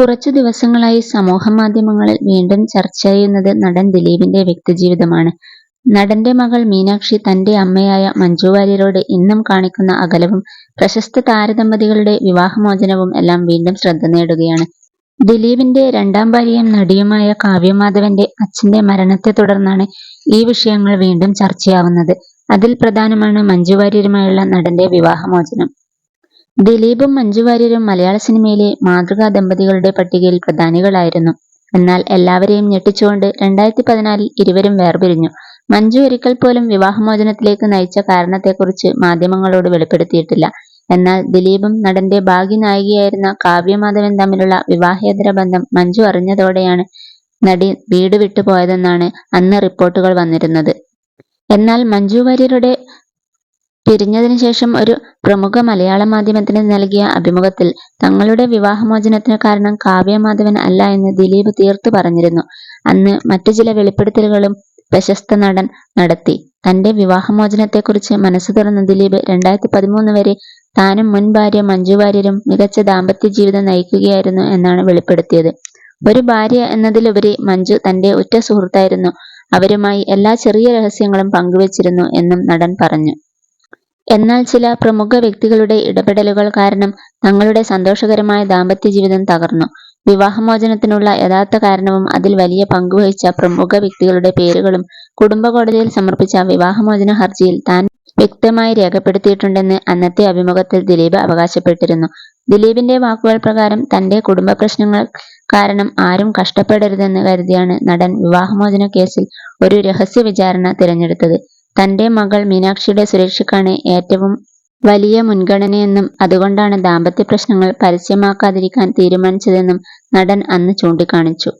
കുറച്ചു ദിവസങ്ങളായി സമൂഹമാധ്യമങ്ങളിൽ വീണ്ടും ചർച്ച ചെയ്യുന്നത് നടൻ ദിലീപിന്റെ വ്യക്തിജീവിതമാണ്. നടന്റെ മകൾ മീനാക്ഷി തന്റെ അമ്മയായ മഞ്ജു വാര്യരോട് ഇന്നും കാണിക്കുന്ന അകലവും പ്രശസ്ത താരദമ്പതികളുടെ വിവാഹമോചനവും എല്ലാം വീണ്ടും ശ്രദ്ധ നേടുകയാണ്. ദിലീപിന്റെ രണ്ടാം ഭാര്യയും നടിയുമായ കാവ്യമാധവന്റെ അച്ഛന്റെ മരണത്തെ തുടർന്നാണ് ഈ വിഷയങ്ങൾ വീണ്ടും ചർച്ചയാവുന്നത്. അതിൽ പ്രധാനമാണ് മഞ്ജു വാര്യരുമായുള്ള നടന്റെ വിവാഹമോചനം. ദിലീപും മഞ്ജു വാര്യരും മലയാള സിനിമയിലെ മാതൃകാ ദമ്പതികളുടെ പട്ടികയിൽ പ്രധാനികളായിരുന്നു. എന്നാൽ എല്ലാവരെയും ഞെട്ടിച്ചുകൊണ്ട് രണ്ടായിരത്തി പതിനാലിൽ ഇരുവരും വേർപിരിഞ്ഞു. മഞ്ജു ഒരിക്കൽ പോലും വിവാഹമോചനത്തിലേക്ക് നയിച്ച കാരണത്തെക്കുറിച്ച് മാധ്യമങ്ങളോട് വെളിപ്പെടുത്തിയിട്ടില്ല. എന്നാൽ ദിലീപും നടന്റെ ഭാഗ്യനായികയായിരുന്ന കാവ്യ മാധവൻ തമ്മിലുള്ള വിവാഹേതര ബന്ധം മഞ്ജു അറിഞ്ഞതോടെയാണ് നടി വീട് വിട്ടുപോയതെന്നാണ് അന്ന് റിപ്പോർട്ടുകൾ വന്നിരുന്നത്. എന്നാൽ മഞ്ജു വാര്യരുടെ പിരിഞ്ഞതിന് ശേഷം ഒരു പ്രമുഖ മലയാള മാധ്യമത്തിന് നൽകിയ അഭിമുഖത്തിൽ തങ്ങളുടെ വിവാഹമോചനത്തിന് കാരണം കാവ്യമാധവൻ അല്ല എന്ന് ദിലീപ് തീർത്തു പറഞ്ഞിരുന്നു. അന്ന് മറ്റു ചില വെളിപ്പെടുത്തലുകളും പ്രശസ്ത നടൻ നടത്തി. തന്റെ വിവാഹമോചനത്തെക്കുറിച്ച് മനസ്സ് തുറന്ന ദിലീപ് രണ്ടായിരത്തി പതിമൂന്ന് വരെ താനും മുൻ ഭാര്യ മഞ്ജു വാര്യരും മികച്ച ദാമ്പത്യ ജീവിതം നയിക്കുകയായിരുന്നു എന്നാണ് വെളിപ്പെടുത്തിയത്. ഒരു ഭാര്യ എന്നതിലുപരി മഞ്ജു തന്റെ ഉറ്റ സുഹൃത്തായിരുന്നു. അവരുമായി എല്ലാ ചെറിയ രഹസ്യങ്ങളും പങ്കുവച്ചിരുന്നു എന്നും നടൻ പറഞ്ഞു. എന്നാൽ ചില പ്രമുഖ വ്യക്തികളുടെ ഇടപെടലുകൾ കാരണം തങ്ങളുടെ സന്തോഷകരമായ ദാമ്പത്യ ജീവിതം തകർന്നു. വിവാഹമോചനത്തിനുള്ള യഥാർത്ഥ കാരണവും അതിൽ വലിയ പങ്കുവഹിച്ച പ്രമുഖ വ്യക്തികളുടെ പേരുകളും കുടുംബ കോടതിയിൽ സമർപ്പിച്ച വിവാഹമോചന ഹർജിയിൽ താൻ വ്യക്തമായി രേഖപ്പെടുത്തിയിട്ടുണ്ടെന്ന് അന്നത്തെ അഭിമുഖത്തിൽ ദിലീപ് അവകാശപ്പെട്ടിരുന്നു. ദിലീപിന്റെ വാക്കുകൾ പ്രകാരം തന്റെ കുടുംബ പ്രശ്നങ്ങൾ കാരണം ആരും കഷ്ടപ്പെടരുതെന്ന് കരുതിയാണ് നടൻ വിവാഹമോചന കേസിൽ ഒരു രഹസ്യ വിചാരണ തിരഞ്ഞെടുത്തത്. തന്റെ മകൾ മീനാക്ഷിയുടെ സുരക്ഷയ്ക്കാണ് ഏറ്റവും വലിയ മുൻഗണനയെന്നും അതുകൊണ്ടാണ് ദാമ്പത്യ പ്രശ്നങ്ങൾ പരസ്യമാക്കാതിരിക്കാൻ തീരുമാനിച്ചതെന്നും നടൻ അന്ന് ചൂണ്ടിക്കാണിച്ചു.